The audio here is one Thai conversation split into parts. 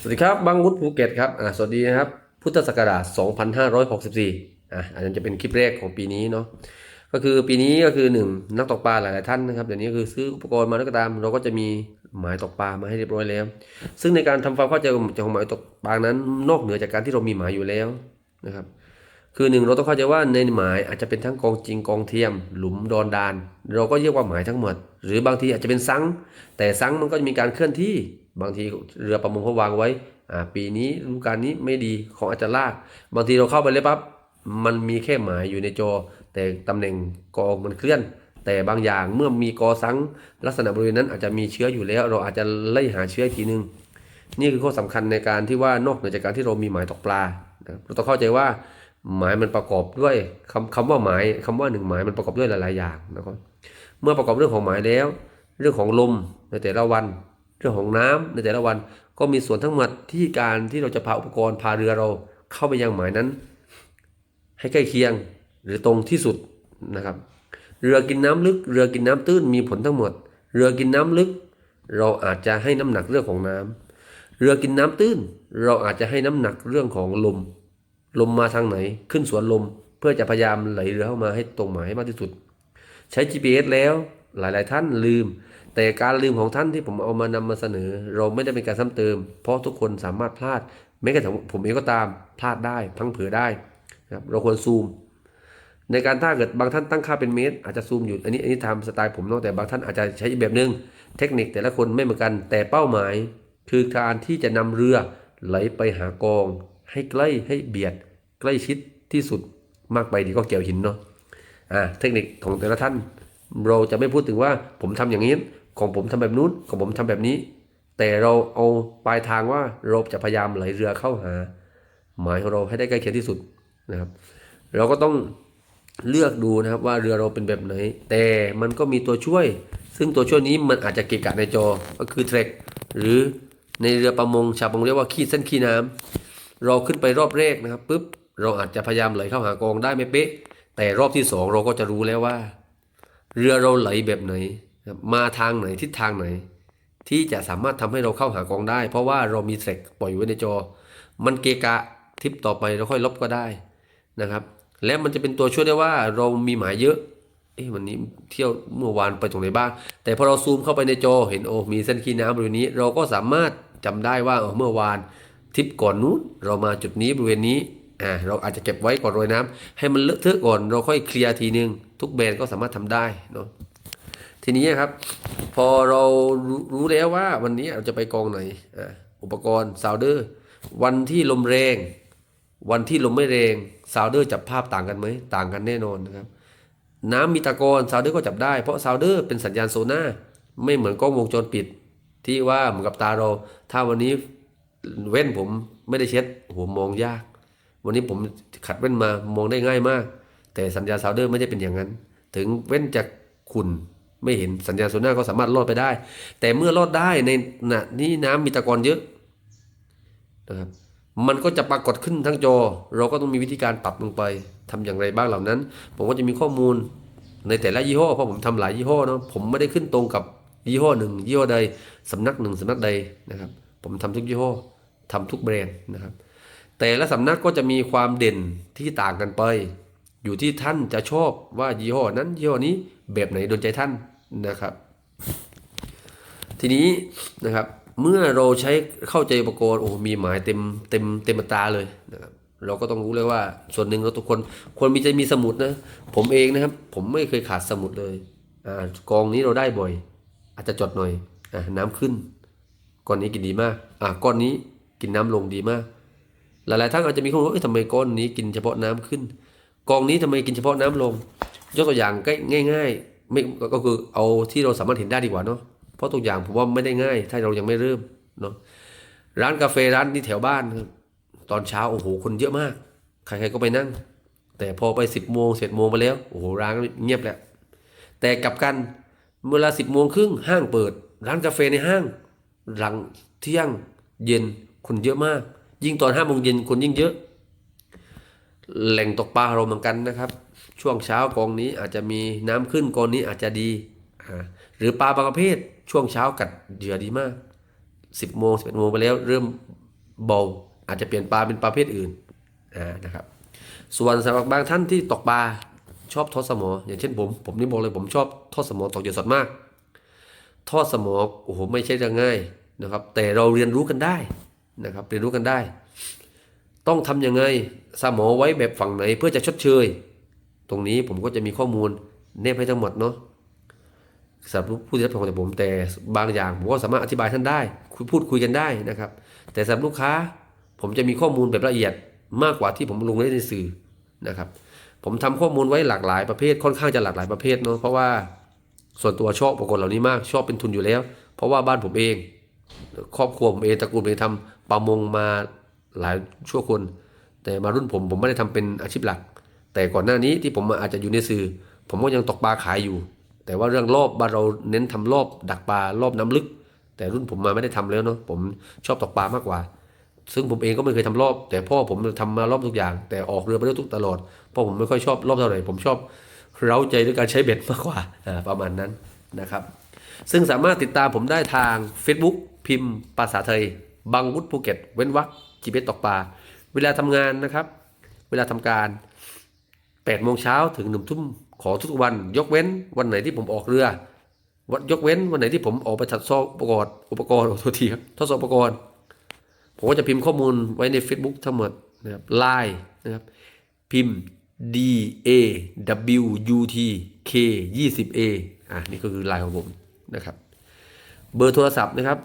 สวัสดีครับบังวุฒิภูเก็ตครับสวัสดีนะครับ พุทธศักราช 2564อะอันนั้นจะเป็นคลิปแรกของปีนี้เนาะก็คือปีนี้ก็คือหนึ่งนักตกปลาหลายๆท่านนะครับเดี๋ยวนี้คือซื้ออุปกรณ์มาแล้วก็ตาม เราก็จะมีหมายตกปลามาให้เรียบร้อยแล้ว ซึ่งในการทำความเข้าใจของหมายตกปลานั้น นอกเหนือจากการที่เรามีหมายอยู่แล้วนะครับคือหนึ่งเราต้องเข้าใจว่าในหมายอาจจะเป็นทั้งกองจริงกองเทียม หลุมดอนดาน เราก็เรียกว่าหมายทั้งหมด หรือบางทีอาจจะเป็นซังแต่ซังมันก็จะมีการเคลื่อนที่ บางทีเรือประมงเขาวางไว้อ่าปีนี้ฤดูกาลนี้ไม่ดีของอาจจะลาก บางทีเราเข้าไปเลยปั๊บมันมีแค่หมายอยู่ในจอ แต่ตำแหน่งกองมันเคลื่อน แต่บางอย่างเมื่อมีกอซังลักษณะบริเวณนั้นอาจจะมีเชื้ออยู่แล้ว เราอาจจะไล่หาเชื้ออีกทีนึง นี่คือข้อสำคัญในการที่ว่านอกเหนือจากการที่เรามีหมายตกปลาเราต้องเข้าใจว่าหมายมันประกอบด้วยคำคำว่าหมายคำว่าหนึ่งหมายมันประกอบด้วยหลาย ๆ อย่างนะครับเมื่อประกอบเรื่องของหมายแล้ว เรื่องของลมในแต่ละวัน เรื่องของน้ำในแต่ละวันก็มีส่วนทั้งหมดที่การที่เราจะพาอุปกรณ์พาเรือเราเข้าไปยังหมายนั้น ให้ใกล้เคียงหรือตรงที่สุดนะครับ เรือกินน้ำลึก เรือกินน้ำตื้นมีผลทั้งหมด เรือกินน้ำลึก เราอาจจะให้น้ำหนักเรื่องของน้ำเรือกินน้ำตื้น เราอาจจะให้น้ำหนักเรื่องของลม ลมมาทางไหนขึ้นสวนลม เพื่อจะพยายามไหลเรือเข้ามาให้ตรงหมายให้มากที่สุด ใช้ GPS แล้วหลาย ๆ ท่านลืม แต่การลืมของท่านที่ผมเอามานำมาเสนอ เราไม่ได้เป็นการซ้ำเติม เพราะทุกคนสามารถพลาดแม้กระทั่งผมเองก็ตามพลาดได้ พังเผลอได้นะครับเราควรซูม ในการถ้าเกิดบางท่านตั้งค่าเป็นเมตร อาจจะซูมอยู่อันนี้อันนี้ทำสไตล์ผมเนาะแต่บางท่านอาจจะใช้อีกแบบหนึง เทคนิคแต่ละคนไม่เหมือนกันแต่เป้าหมาย คือการที่จะนำเรือไหลไปหากอง ให้ใกล้ให้เบียด ใกล้ชิดที่สุดมากไปดีก็เกี่ยวหินเนาะอ่าเทคนิคของแต่ละท่านเราจะไม่พูดถึงว่าผมทำอย่างนี้ ของผมทำแบบนู้นของผมทำแบบนี้ แต่เราเอาปลายทางว่าเราจะพยายามไหลเรือเข้าหา หมายของเราให้ได้ใกล้เคียงที่สุดนะครับ เราก็ต้องเลือกดูนะครับว่าเรือเราเป็นแบบไหน แต่มันก็มีตัวช่วย ซึ่งตัวช่วยนี้มันอาจจะเกะกะในจอก็คือเทรคหรือในเรือประมงชาวประมงเรียกว่าขี้เส้นขี้น้ำเราขึ้นไปรอบแรกนะครับปุ๊บเราอาจจะพยายามไหลเข้าหากองได้ไม่เป๊ะ แต่รอบที่สองเราก็จะรู้แล้วว่า เรือเราไหลแบบไหน มาทางไหนทิศทางไหน ที่จะสามารถทำให้เราเข้าหากองได้ เพราะว่าเรามีเทรปล่อยไว้ในจอ มันเกะกะทริปต่อไปเราค่อยลบก็ได้นะครับ และมันจะเป็นตัวช่วยได้ว่าเรามีหมายเยอะเอ๊ะวันนี้เที่ยวเมื่อวานไปตรงไหนบ้าง แต่พอเราซูมเข้าไปในจอเห็นโอ้มีเส้นขี้น้ำบริเวณนี้ เราก็สามารถจำได้ว่าเมื่อวานทริปก่อนนู้นเรามาจุดนี้บริเวณนี้อ่าเราอาจจะเก็บไว้ก่อนโรยน้ำให้มันเลอะเทอะก่อนเราค่อยเคลียร์ทีนึง ทุกแบรนด์ก็สามารถทำได้เนาะ ทีนี้ครับ พอเรารู้รู้แล้วว่าวันนี้เราจะไปกองไหนอ,อุปกรณ์ซาวเดอร์ วันที่ลมแรง วันที่ลมไม่แรงซาวเดอร์จับภาพต่างกันไหมต่างกันแน่นอนนะครับ น้ำมีตะกอนซาวเดอร์ก็จับได้เพราะซาวเดอร์เป็นสัญญาณโซน่าไม่เหมือนกล้องวงจรปิด ที่ว่าเหมือนกับตาเรา ถ้าวันนี้เว้นผมไม่ได้เช็ดโอ้โหมองยาก วันนี้ผมขัดเว้นมามองได้ง่ายมาก แต่สัญญาณซาวเดอร์ไม่ได้เป็นอย่างนั้น ถึงเว้นจากขุ่น ไม่เห็นสัญญาณโซน่าก็สามารถรอดไปได้ แต่เมื่อรอดได้ในขณะนี้น้ำมีตะกอนเยอะนะครับมันก็จะปรากฏขึ้นทั้งจอ เราก็ต้องมีวิธีการปรับลงไปทำอย่างไรบ้างเหล่านั้น ผมก็จะมีข้อมูลในแต่ละยี่ห้อเพราะผมทำหลายยี่ห้อเนาะผมไม่ได้ขึ้นตรงกับยี่ห้อหนึ่งยี่ห้อใดสำนักหนึ่งสำนักใดนะครับ ผมทำทุกยี่ห้อทำทุกแบรนด์นะครับ แต่ละสำนักก็จะมีความเด่นที่ต่างกันไป อยู่ที่ท่านจะชอบว่ายี่ห้อนั้นยี่ห้อนี้แบบไหนโดนใจท่าน นะครับ ทีนี้นะครับเมื่อเราใช้เข้าใจอุปกรณ์โอ้มีหมายเต็มเต็มเต็มตาเลยนะครับเราก็ต้องรู้เลยว่าส่วนหนึ่งเราทุกคนควรมีใจมีสมุดนะ ผมเองนะครับ ผมไม่เคยขาดสมุดเลยอ่ากองนี้เราได้บ่อย อาจจะจดหน่อยอ่าน้ำขึ้นก้อนนี้กินดีมากอ่าก้อนนี้กินน้ำลงดีมาก หลายๆท่านอาจจะมีข้อมูลว่าเอ้ยทำไมก้อนนี้กินเฉพาะน้ำขึ้น กองนี้ทำไมกินเฉพาะน้ำลง ยกตัวอย่างง่าย ๆ ไม่ก็คือเอาที่เราสามารถเห็นได้ดีกว่าเนาะเพราะตัวอย่างผมว่าไม่ได้ง่าย ถ้าเรายังไม่เริ่มเนาะร้านกาแฟร้านนี้แถวบ้านตอนเช้าโอ้โหคนเยอะมากใครๆก็ไปนั่ง แต่พอไปสิบโมงเสร็จโมงไปแล้วโอ้โหร้านเงียบแล้วแต่กลับกันเวลาสิบโมงครึ่งห้างเปิด ร้านกาแฟในห้าง หลังเที่ยงเย็นคนเยอะมาก ยิ่งตอนห้าโมงเย็นคนยิ่งเยอะ แหล่งตกปลาเราเหมือนกันนะครับ ช่วงเช้ากองนี้อาจจะมีน้ำขึ้นกองนี้อาจจะดีหรือปลาบางประเภทช่วงเช้ากัดเหยื่อดีมาก 10โมง11โมงไปแล้วเริ่มเบาอาจจะเปลี่ยนปลาเป็นปลาเพศอื่นนะครับ ส่วนสำหรับบางท่านที่ตกปลาชอบทอดสมอ อย่างเช่นผมผมนี่บอกเลยผมชอบทอดสมอตกเหยื่อสดมาก ทอดสมอโอ้โหไม่ใช่เรื่องง่ายนะครับ แต่เราเรียนรู้กันได้นะครับ เรียนรู้กันได้ ต้องทำยังไงสมอไว้แบบฝั่งไหนเพื่อจะชดเชย ตรงนี้ผมก็จะมีข้อมูลเนบให้ทั้งหมดเนาะสำหรับผู้ที่รับชมของผมแต่บางอย่างผมก็สามารถอธิบายท่านได้คุยพูดคุยกันได้นะครับ แต่สำหรับลูกค้าผมจะมีข้อมูลแบบละเอียดมากกว่าที่ผมลงไว้ในสื่อนะครับ ผมทำข้อมูลไว้หลากหลายประเภทค่อนข้างจะหลากหลายประเภทเนาะเพราะว่าส่วนตัวชอบอุปกรณ์เหล่านี้มากชอบเป็นทุนอยู่แล้ว เพราะว่าบ้านผมเอง ครอบครัวผมเองตระกูลผมเองทำประมงมา หลายชั่วคน แต่มารุ่นผมผมไม่ได้ทำเป็นอาชีพหลัก แต่ก่อนหน้านี้ที่ผมอาจจะอยู่ในสื่อ ผมก็ยังตกปลาขายอยู่ แต่ว่าเรื่องรอบบ้านเราเน้นทำรอบดักปลารอบน้ำลึก แต่รุ่นผมมาไม่ได้ทำแล้วเนาะผมชอบตกปลามากกว่า ซึ่งผมเองก็ไม่เคยทำรอบ แต่พ่อผมทำมารอบทุกอย่าง แต่ออกเรือไปได้ทุกตลอดเพราะผมไม่ค่อยชอบรอบเท่าไหร่ผมชอบเร้าใจด้วยการใช้เบ็ดมากกว่าอ่าประมาณนั้นนะครับ ซึ่งสามารถติดตามผมได้ทาง Facebook พิมพ์ภาษาไทยบางวุฒภูเก็ต เว้นวรรค จีเบตตกปลา เวลาทำงานนะครับ เวลาทำการ8โมงเช้าถึง1ทุ่มของทุกวัน ยกเว้นวันไหนที่ผมออกเรือวันยกเว้นวันไหนที่ผมออกไปถัดซอกอุปกรณ์อุปกรณ์โอ้โทษทีครับทดสอบอุปกรณ์ ผมก็จะพิมพ์ข้อมูลไว้ใน Facebook ทั้งหมดนะครับไลน์นะครับ พิมพ์ D A W U T K 20 A อะนี่ก็คือไลน์ของผมนะครับ เบอร์โทรศัพท์นะครับ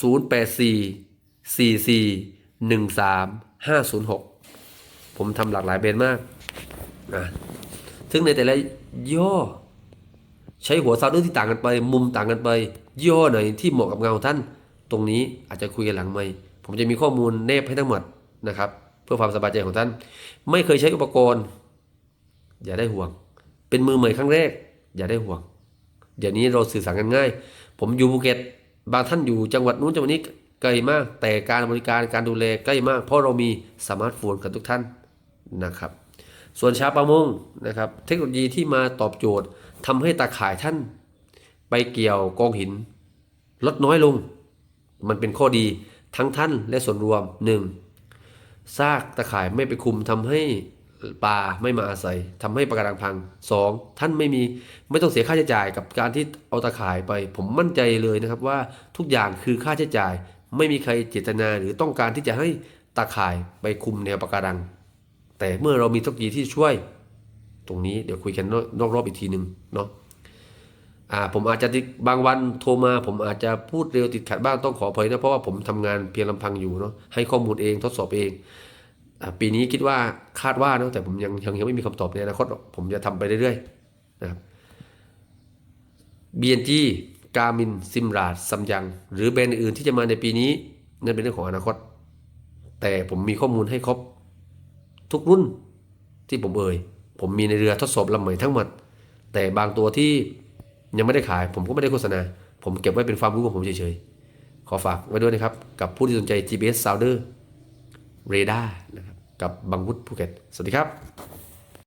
084 44 13 506 ผมทำหลากหลายเบรนด์มากอะซึ่งในแต่ละย่อใช้หัวซาวด์ที่ต่างกันไป มุมต่างกันไป ย่อไหนที่เหมาะกับเงาของท่าน ตรงนี้อาจจะคุยกันหลังไม่ผมจะมีข้อมูลแนบให้ทั้งหมดนะครับ เพื่อความสบายใจของท่าน ไม่เคยใช้อุปกรณ์ อย่าได้ห่วง เป็นมือใหม่ครั้งแรก อย่าได้ห่วง เดี๋ยวนี้เราสื่อสารกันง่าย ผมอยู่ภูเก็ตบางท่านอยู่จังหวัดนู้นจังหวัดนี้ ไกลมาก แต่การบริการการดูแลใกล้มาก เพราะเรามีสมาร์ทโฟนกันทุกท่านนะครับ ส่วนชาวประมงนะครับ เทคโนโลยีที่มาตอบโจทย์ทำให้ตาข่ายท่าน ไปเกี่ยวกองหิน ลดน้อยลง มันเป็นข้อดีทั้งท่านและส่วนรวม 1. ซากตะข่ายไม่ไปคุมทำให้ปลาไม่มาอาศัยทำให้ปลาการังพัง 2. ท่านไม่มีไม่ต้องเสียค่าใช้จ่ายกับการที่เอาตะข่ายไป ผมมั่นใจเลยนะครับว่าทุกอย่างคือค่าใช้จ่าย ไม่มีใครเจตนาหรือต้องการที่จะให้ตะข่ายไปคุมแนวปลาการัง แต่เมื่อเรามีเทคโนโลยีที่ช่วย ตรงนี้เดี๋ยวคุยกันนอกรอบอีกทีหนึ่งเนาะอ่าผมอาจจะบางวันโทรมาผมอาจจะพูดเร็วติดขัดบ้างต้องขออภัยนะเพราะว่าผมทำงานเพียงลำพังอยู่เนาะให้ข้อมูลเองทดสอบเองอ่าปีนี้คิดว่าคาดว่าเนาะแต่ผมยังยังยังไม่มีคำตอบในอนาคตผมจะทำไปเรื่อยๆนะครับ BNG กามิน ซิมราดซัมยัง หรือแบรนด์อื่นที่จะมาในปีนี้ นั่นเป็นเรื่องของอนาคต แต่ผมมีข้อมูลให้ครบ ทุกรุ่นที่ผมเอ่ย ผมมีในเรือทดสอบลำใหม่ทั้งหมด แต่บางตัวที่ยังไม่ได้ขาย ผมก็ไม่ได้โฆษณา ผมเก็บไว้เป็นความรู้ของผมเฉยๆ ขอฝากไว้ด้วยนะครับ กับผู้ที่สนใจ GPS Sounder Radar นะครับกับบังวุฒภูเก็ต สวัสดีครับ